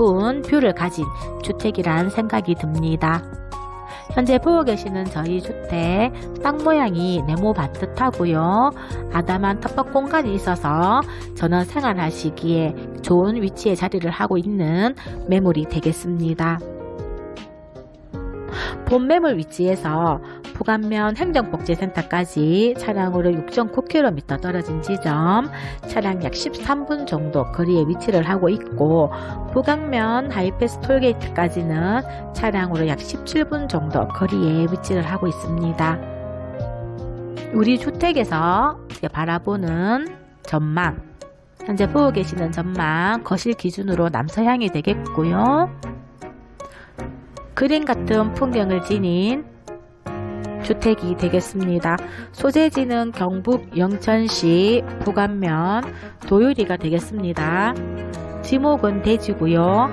예쁜 뷰를 가진 주택이란 생각이 듭니다. 현재 보고 계시는 저희 주택 땅 모양이 네모 반듯하고요. 아담한 텃밭 공간이 있어서 저는 생활하시기에 좋은 위치에 자리를 하고 있는 매물이 되겠습니다. 본 매물 위치에서 부간면 행정복지센터까지 차량으로 6.9km 떨어진 지점, 차량 약 13분 정도 거리에 위치를 하고 있고, 부강면 하이패스 톨게이트까지는 차량으로 약 17분 정도 거리에 위치를 하고 있습니다. 우리 주택에서 바라보는 전망, 현재 보고 계시는 전망, 거실 기준으로 남서향이 되겠고요. 그림 같은 풍경을 지닌 주택이 되겠습니다. 소재지는 경북 영천시 부간면 도유리가 되겠습니다. 지목은 대지고요.